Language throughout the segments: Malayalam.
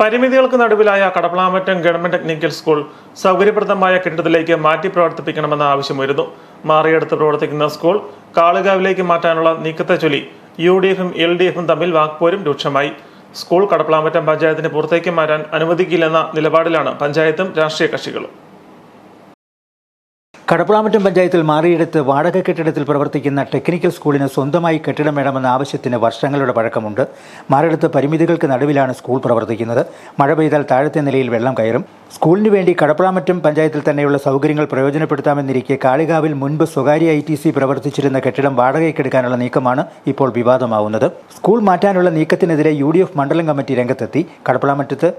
പരിമിതികൾക്ക് നടുവിലായ കടപ്പളാമറ്റം ഗവൺമെന്റ് ടെക്നിക്കൽ സ്കൂൾ സൗകര്യപ്രദമായ കെട്ടിടത്തിലേക്ക് മാറ്റി പ്രവർത്തിപ്പിക്കണമെന്ന ആവശ്യമായിരുന്നു. മാറിയെടുത്ത് പ്രവർത്തിക്കുന്ന സ്കൂൾ കാളുകാവിലേക്ക് മാറ്റാനുള്ള നീക്കത്തെ ചൊല്ലി യു ഡി എഫും എൽ ഡി എഫും തമ്മിൽ വാക്പോരും രൂക്ഷമായി. സ്കൂൾ കടപ്പളാമറ്റം പഞ്ചായത്തിന് പുറത്തേക്ക് മാറ്റാൻ അനുവദിക്കില്ലെന്ന നിലപാടിലാണ് പഞ്ചായത്തും രാഷ്ട്രീയ കക്ഷികളും. കടപ്പളാമറ്റം പഞ്ചായത്തിൽ മാറിയെടുത്ത് വാടക കെട്ടിടത്തിൽ പ്രവർത്തിക്കുന്ന ടെക്നിക്കൽ സ്കൂളിന് സ്വന്തമായി കെട്ടിടം വേണമെന്ന ആവശ്യത്തിന് വർഷങ്ങളുടെ പഴക്കമുണ്ട്. മാറിയെടുത്ത് പരിമിതികൾക്ക് നടുവിലാണ് സ്കൂൾ പ്രവർത്തിക്കുന്നത്. മഴ പെയ്താൽ താഴത്തെ നിലയിൽ വെള്ളം കയറും. സ്കൂളിന് വേണ്ടി കടപ്പുളാമറ്റം പഞ്ചായത്തിൽ തന്നെയുള്ള സൗകര്യങ്ങൾ പ്രയോജനപ്പെടുത്താമെന്നിരിക്കെ കാളികാവിൽ മുൻപ് സ്വകാര്യ ഐ ടി സി പ്രവർത്തിച്ചിരുന്ന കെട്ടിടം വാടകയ്ക്കെടുക്കാനുള്ള നീക്കമാണ് ഇപ്പോൾ വിവാദമാവുന്നത്. സ്കൂൾ മാറ്റാനുള്ള നീക്കത്തിനെതിരെ യു മണ്ഡലം കമ്മിറ്റി രംഗത്തെത്തി. കടപ്പളാമറ്റത്ത്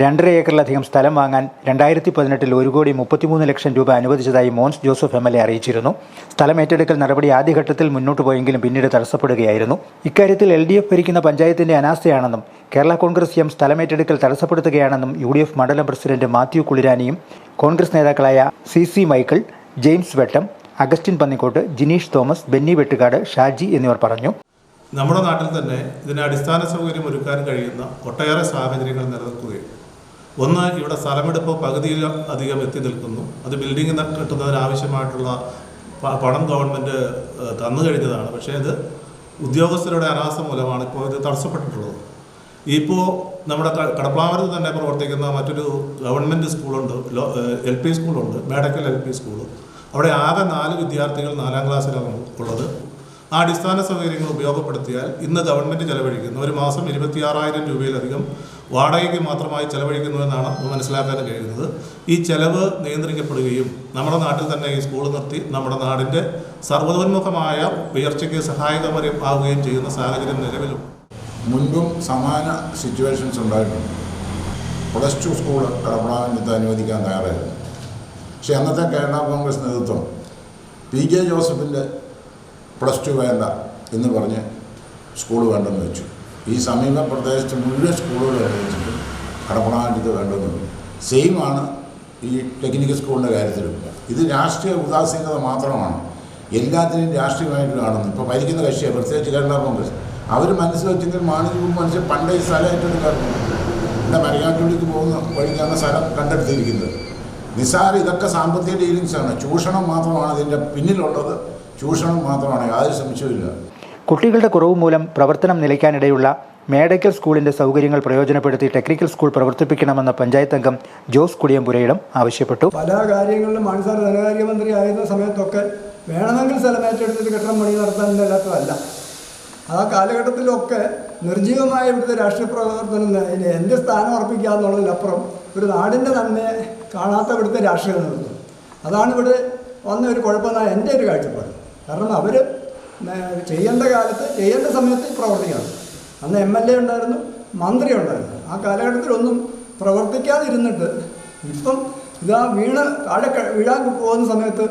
രണ്ടര ഏക്കറിലധികം സ്ഥലം വാങ്ങാൻ രണ്ടായിരത്തി പതിനെട്ടിൽ ഒരു കോടി മുപ്പത്തിമൂന്ന് ലക്ഷം രൂപ അനുവദിച്ചതായി Mons Joseph M L A അറിയിച്ചിരുന്നു. സ്ഥലം ഏറ്റെടുക്കൽ നടപടി ആദ്യഘട്ടത്തിൽ മുന്നോട്ട് പോയെങ്കിലും പിന്നീട് തടസ്സപ്പെടുകയായിരുന്നു. ഇക്കാര്യത്തിൽ എൽ ഡി എഫ് ഭരിക്കുന്ന പഞ്ചായത്തിന്റെ അനാസ്ഥയാണെന്നും കേരള കോൺഗ്രസ് എം സ്ഥലം ഏറ്റെടുക്കൽ തടസ്സപ്പെടുത്തുകയാണെന്നും യു ഡി എഫ് മണ്ഡലം പ്രസിഡന്റ് മാത്യു കുളിരാനിയും കോൺഗ്രസ് നേതാക്കളായ സി സി മൈക്കിൾ ജെയിംസ് വെട്ടം അഗസ്റ്റിൻ പന്നിക്കോട്ട് ജിനീഷ് തോമസ് ബെന്നി വെട്ടുകാട് ഷാജി എന്നിവർ പറഞ്ഞു. നമ്മുടെ നാട്ടിൽ തന്നെ ഇതിന് അടിസ്ഥാന സൗകര്യം ഒരുക്കാൻ കഴിയുന്ന ഒട്ടേറെ സാഹചര്യങ്ങൾ നിലനിൽക്കുകയും ഒന്ന് ഇവിടെ സ്ഥലമെടുപ്പ് പകുതിയിൽ അധികം എത്തി നിൽക്കുന്നു. അത് ബിൽഡിംഗ് ന- കെട്ടുന്നതിന് ആവശ്യമായിട്ടുള്ള പണം ഗവൺമെന്റ് തന്നു കഴിഞ്ഞതാണ്. പക്ഷേ ഇത് ഉദ്യോഗസ്ഥരുടെ അനാസ മൂലമാണ് ഇപ്പോൾ ഇത് തടസ്സപ്പെട്ടിട്ടുള്ളത്. ഇപ്പോൾ നമ്മുടെ ക- തന്നെ പ്രവർത്തിക്കുന്ന മറ്റൊരു ഗവൺമെന്റ് സ്കൂളുണ്ട്. എൽ പി സ്കൂളുണ്ട്. മേടക്കൽ എൽ പി സ്കൂൾ അവിടെ ആകെ നാല് വിദ്യാർത്ഥികൾ നാലാം ക്ലാസ്സിലാണ് ഉള്ളത്. ആ അടിസ്ഥാന സൗകര്യങ്ങൾ ഉപയോഗപ്പെടുത്തിയാൽ ഇന്ന് ഗവൺമെന്റ് ചെലവഴിക്കുന്ന. ഒരു മാസം ഇരുപത്തിയാറായിരം രൂപയിലധികം വാടകയ്ക്ക് മാത്രമായി ചെലവഴിക്കുന്നുവെന്നാണ് മനസ്സിലാക്കാൻ കഴിയുന്നത്. ഈ ചെലവ് നിയന്ത്രിക്കപ്പെടുകയും നമ്മുടെ നാട്ടിൽ തന്നെ ഈ സ്കൂൾ നിർത്തി നമ്മുടെ നാടിന്റെ സർവതോന്മുഖമായ ഉയർച്ചയ്ക്ക് സഹായകമാവുകയും ചെയ്യുന്ന സാഹചര്യം നിലവിലുണ്ട് മുൻപും സമാന സിറ്റുവേഷൻസ് ഉണ്ടായിട്ടുണ്ട്. പ്ലസ് ടു സ്കൂൾ കടപ്പടാനത്ത് അനുവദിക്കാൻ തയ്യാറായിരുന്നു. പക്ഷേ അന്നത്തെ കേരള കോൺഗ്രസ് നേതൃത്വം പി ജെ ജോസഫിന്റെ പ്ലസ് ടു വേണ്ട എന്ന് പറഞ്ഞ് സ്കൂൾ വേണ്ടെന്ന് വെച്ചു. ഈ സമീപ പ്രദേശത്ത് മുഴുവൻ സ്കൂളുകൾ അനുവദിച്ചിട്ട് കടപ്പടാനത്ത് വേണ്ടെന്ന് സെയിം ആണ് ഈ ടെക്നിക്കൽ സ്കൂളിന്റെ കാര്യത്തിലും. ഇത് രാഷ്ട്രീയ ഉദാസീനത മാത്രമാണ്. എല്ലാത്തിനെയും രാഷ്ട്രീയമായിട്ട് കാണുന്നു. ഇപ്പോൾ ഭരിക്കുന്ന കക്ഷിയാണ് പ്രത്യേകിച്ച് കേരള കോൺഗ്രസ്. അവർ മനസ്സിൽ വെച്ചെങ്കിൽ മാണിജ്യം മനുഷ്യൻ പണ്ടേ ഈ സ്ഥലം ഏറ്റെടുക്കാറുണ്ട്. ഇവിടെ മരങ്ങാട്ടുള്ളിക്ക് പോകുന്ന വഴിക്കാണ് സ്ഥലം കണ്ടെടുത്തിരിക്കുന്നത്. നിസാര ഇതൊക്കെ സാമ്പത്തിക ഡീലിങ്സാണ് ചൂഷണം മാത്രമാണ് ഇതിന്റെ പിന്നിലുള്ളത്. ചൂഷണം മാത്രമാണ് യാതൊരു സംശയവുമില്ല കുട്ടികളുടെ കുറവ് മൂലം പ്രവർത്തനം നിലയ്ക്കാനിടയുള്ള മേടയ്ക്കൽ സ്കൂളിന്റെ സൗകര്യങ്ങൾ പ്രയോജനപ്പെടുത്തി ടെക്നിക്കൽ സ്കൂൾ പ്രവർത്തിപ്പിക്കണമെന്ന പഞ്ചായത്ത് അംഗം ജോസ് കുടിയമ്പുരയിടം ആവശ്യപ്പെട്ടു. പല കാര്യങ്ങളിലും അടിസ്ഥാന ധനകാര്യ മന്ത്രി ആയിരുന്ന സമയത്തൊക്കെ വേണമെങ്കിൽ സ്ഥലമേറ്റെടുത്തിട്ട് കെട്ടിടം പണി നടത്താനില്ലാത്തതല്ല. ആ കാലഘട്ടത്തിലൊക്കെ നിർജീവമായ ഇവിടുത്തെ രാഷ്ട്രീയ പ്രവർത്തനം എന്ത് സ്ഥാനം ഉറപ്പിക്കുക എന്നുള്ളതിലപ്പുറം ഒരു നാടിന്റെ നന്മയെ കാണാത്ത ഇവിടുത്തെ രാഷ്ട്രീയ നേതൃത്വം. അതാണ് ഇവിടെ വന്ന ഒരു കുഴപ്പമെന്നാണ് എന്റെ ഒരു കാഴ്ചപ്പാട്. കാരണം അവർ ചെയ്യേണ്ട കാലത്ത് ചെയ്യേണ്ട സമയത്ത് പ്രവർത്തിക്കണം. അന്ന് എം എൽ എ ഉണ്ടായിരുന്നു മന്ത്രി ഉണ്ടായിരുന്നു. ആ കാലഘട്ടത്തിലൊന്നും പ്രവർത്തിക്കാതിരുന്നിട്ട് ഇപ്പം ഇതാ വീണ് താഴെ വീഴാൻ പോകുന്ന സമയത്ത്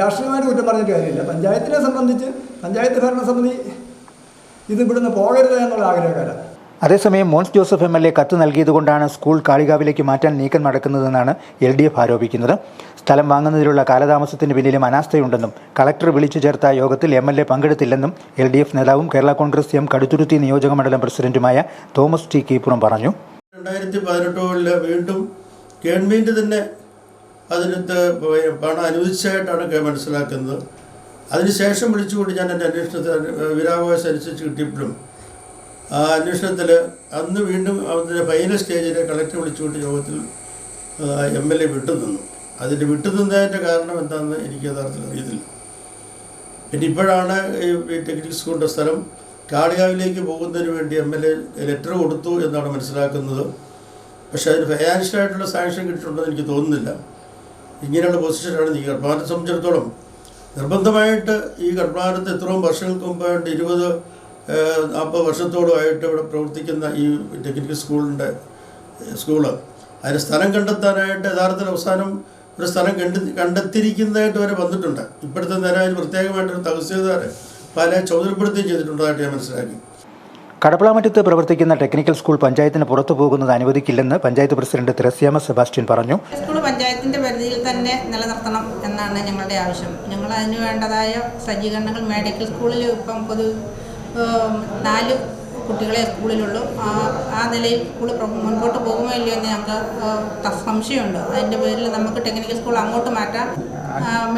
രാഷ്ട്രീയമായിട്ട് കുറ്റം പറഞ്ഞിട്ട് കാര്യമില്ല. പഞ്ചായത്തിനെ സംബന്ധിച്ച് പഞ്ചായത്ത് ഭരണസമിതി ഇത് ഇവിടുന്ന് പോകരുത് എന്നുള്ള ആഗ്രഹക്കാരാണ് അതേസമയം Mons Joseph M L A കത്ത് നൽകിയതുകൊണ്ടാണ് സ്കൂൾ കാളികാവിലേക്ക് മാറ്റാൻ നീക്കം നടക്കുന്നതെന്നാണ് എൽ ഡി എഫ് ആരോപിക്കുന്നത്. സ്ഥലം വാങ്ങുന്നതിലുള്ള കാലതാമസത്തിന് പിന്നിലും അനാസ്ഥയുണ്ടെന്നും കളക്ടർ വിളിച്ചു ചേർത്ത യോഗത്തിൽ എം എൽ എ പങ്കെടുത്തില്ലെന്നും എൽ ഡി എഫ് നേതാവും കേരള കോൺഗ്രസ് എം കടുത്തുരുത്തി നിയോജക മണ്ഡലം പ്രസിഡന്റുമായ തോമസ് ടി കീപ്പുറം പറഞ്ഞു. രണ്ടായിരത്തി പതിനെട്ടുകളിൽ വീണ്ടും ഗവൺമെന്റ് തന്നെ അതിനകത്ത് പണം അനുവദിച്ചതായിട്ടാണ് മനസ്സിലാക്കുന്നത്. അതിനുശേഷം വിളിച്ചുകൊണ്ട് ഞാൻ എന്റെ അന്വേഷണത്തിൽ വിരാവകാശം അനുസരിച്ച് കിട്ടിയപ്പോഴും ആ അന്വേഷണത്തിൽ അന്ന് വീണ്ടും അതിന്റെ ഫൈനൽ സ്റ്റേജിൽ കളക്ടർ വിളിച്ചുകൊണ്ട് യോഗത്തിൽ എം എൽ എ വിട്ടുനിന്നു. അതിന്റെ വിട്ടുനിന്നതിന്റെ കാരണം എന്താണെന്ന് എനിക്ക് യഥാർത്ഥത്തിൽ അറിയത്തില്ല. പിന്നെ ഇപ്പോഴാണ് ഈ ടെക്നിക് സ്കൂളിന്റെ സ്ഥലം കാളികാവിലേക്ക് പോകുന്നതിന് വേണ്ടി എം എൽ എ ലെറ്റർ കൊടുത്തു എന്നാണ് മനസ്സിലാക്കുന്നത്. പക്ഷേ അതിന് ഫൈനാൻഷ്യലായിട്ടുള്ള സാങ്ഷൻ കിട്ടിയിട്ടുണ്ടെന്ന് എനിക്ക് തോന്നുന്നില്ല. ഇങ്ങനെയുള്ള പൊസിഷനാണ് ഈ ഗർഭാരത്തെ സംബന്ധിച്ചിടത്തോളം. നിർബന്ധമായിട്ട് ഈ ഗർഭാരത്ത് എത്രയും വർഷങ്ങൾക്ക് മുമ്പായിട്ട് ഇരുപത് നാൽപ്പത് വർഷത്തോളമായിട്ട് ഇവിടെ പ്രവർത്തിക്കുന്ന ഈ ടെക്നിക്കൽ സ്കൂളിന്റെ സ്കൂൾ അതിന് സ്ഥലം കണ്ടെത്താനായിട്ട് യഥാർത്ഥത്തിൽ അവസാനം ഒരു സ്ഥലം കണ്ട് കണ്ടെത്തിയിരിക്കുന്നതായിട്ട് വരെ വന്നിട്ടുണ്ട്. ഇപ്പോഴത്തെ നേരം അതിന് പ്രത്യേകമായിട്ടൊരു തഹസീൽദാർ പല ചുമതലപ്പെടുത്തുകയും ചെയ്തിട്ടുള്ളതായിട്ട് ഞാൻ മനസ്സിലാക്കി. കടപ്പളാമറ്റത്ത് പ്രവർത്തിക്കുന്ന ടെക്നിക്കൽ സ്കൂൾ പഞ്ചായത്തിന് പുറത്തു പോകുന്നത് അനുവദിക്കില്ലെന്ന് പഞ്ചായത്ത് പ്രസിഡന്റ് തെരസ്യാമ സെബാസ്റ്റ്യൻ പറഞ്ഞു. സ്കൂൾ പഞ്ചായത്തിന്റെ പരിധിയിൽ തന്നെ നിലനിർത്തണം എന്നാണ് ഞങ്ങളുടെ ആവശ്യം. ഞങ്ങൾ അതിന് വേണ്ടതായ സജ്ജീകരണങ്ങൾ മെഡിക്കൽ സ്കൂളിൽ ഇപ്പം പൊതു നാല് കുട്ടികളെ സ്കൂളിലുള്ളൂ. ആ നിലയിൽ സ്കൂൾ മുൻപോട്ട് പോകുമോ ഇല്ലയോ എന്ന് ഞങ്ങൾക്ക് സംശയമുണ്ട്. അതിന്റെ പേരിൽ നമുക്ക് ടെക്നിക്കൽ സ്കൂൾ അങ്ങോട്ട് മാറ്റാം.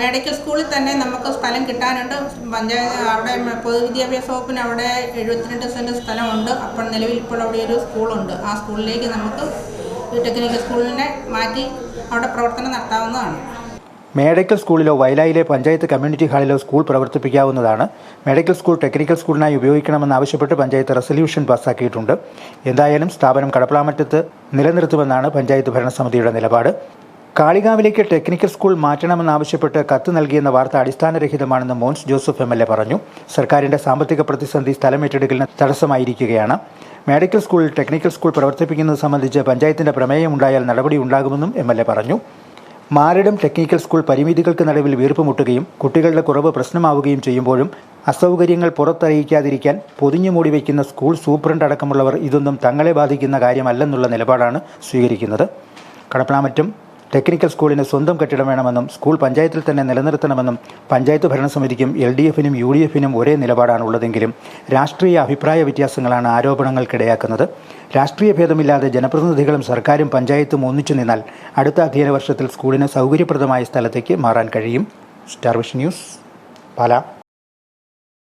മെഡിക്കൽ സ്കൂളിൽ തന്നെ നമുക്ക് സ്ഥലം കിട്ടാനുണ്ട്. പഞ്ചായത്ത് അവിടെ പൊതുവിദ്യാഭ്യാസ വകുപ്പിന് അവിടെ എഴുപത്തിരണ്ട് സെന്റ് സ്ഥലമുണ്ട്. അപ്പോൾ നിലവിൽ ഇപ്പോൾ അവിടെ ഒരു സ്കൂളുണ്ട്. ആ സ്കൂളിലേക്ക് നമുക്ക് ടെക്നിക്കൽ സ്കൂളിനെ മാറ്റി അവിടെ പ്രവർത്തനം നടത്താവുന്നതാണ്. മേഡക്കൽ സ്കൂളിലോ വയലായിലെ പഞ്ചായത്ത് കമ്മ്യൂണിറ്റി ഹാളിലോ സ്കൂൾ പ്രവർത്തിപ്പിക്കാവുന്നതാണ്. മെഡിക്കൽ സ്കൂൾ ടെക്നിക്കൽ സ്കൂളിനായി ഉപയോഗിക്കണമെന്നാവശ്യപ്പെട്ട് പഞ്ചായത്ത് റെസൊല്യൂഷൻ പാസ്സാക്കിയിട്ടുണ്ട്. എന്തായാലും സ്ഥാപനം കടപ്പളാമറ്റത്ത് നിലനിർത്തുമെന്നാണ് പഞ്ചായത്ത് ഭരണസമിതിയുടെ നിലപാട്. കാളികാവിലേക്ക് ടെക്നിക്കൽ സ്കൂൾ മാറ്റണമെന്നാവശ്യപ്പെട്ട് കത്ത് നൽകിയെന്ന വാർത്ത അടിസ്ഥാനരഹിതമാണെന്ന് Mons Joseph M L A പറഞ്ഞു. സർക്കാരിന്റെ സാമ്പത്തിക പ്രതിസന്ധി സ്ഥലമേറ്റെടുക്കലിന് തടസ്സമായിരിക്കുകയാണ്. മെഡിക്കൽ സ്കൂളിൽ ടെക്നിക്കൽ സ്കൂൾ പ്രവർത്തിപ്പിക്കുന്നത് സംബന്ധിച്ച് പഞ്ചായത്തിന്റെ പ്രമേയമുണ്ടായാൽ നടപടി ഉണ്ടാകുമെന്നും എം എൽ എ പറഞ്ഞു. മാരടം ടെക്നിക്കൽ സ്കൂൾ പരിമിതികൾക്ക് നടുവിൽ വീർപ്പുമുട്ടുകയും കുട്ടികളുടെ കുറവ് പ്രശ്നമാവുകയും ചെയ്യുമ്പോഴും അസൗകര്യങ്ങൾ പുറത്തറിയിക്കാതിരിക്കാൻ പൊതിഞ്ഞു മൂടി വയ്ക്കുന്ന സ്കൂൾ സൂപ്രണ്ട് അടക്കമുള്ളവർ ഇതൊന്നും തങ്ങളെ ബാധിക്കുന്ന കാര്യമല്ലെന്നുള്ള നിലപാടാണ് സ്വീകരിക്കുന്നത്. കടപ്പളാമറ്റം ടെക്നിക്കൽ സ്കൂളിന് സ്വന്തം കെട്ടിടം വേണമെന്നും സ്കൂൾ പഞ്ചായത്തിൽ തന്നെ നിലനിർത്തണമെന്നും പഞ്ചായത്ത് ഭരണസമിതിക്കും എൽ ഡി എഫിനും യു ഡി എഫിനും ഒരേ നിലപാടാണ് ഉള്ളതെങ്കിലും രാഷ്ട്രീയ അഭിപ്രായ വ്യത്യാസങ്ങളാണ് ആരോപണങ്ങൾക്കിടയാക്കുന്നത്. രാഷ്ട്രീയ ഭേദമില്ലാതെ ജനപ്രതിനിധികളും സർക്കാരും പഞ്ചായത്തും ഒന്നിച്ചു നിന്നാൽ അടുത്ത അധ്യയന വർഷത്തിൽ സ്കൂളിന് സൗകര്യപ്രദമായ സ്ഥലത്തേക്ക് മാറാൻ കഴിയും. Starvision news Pala.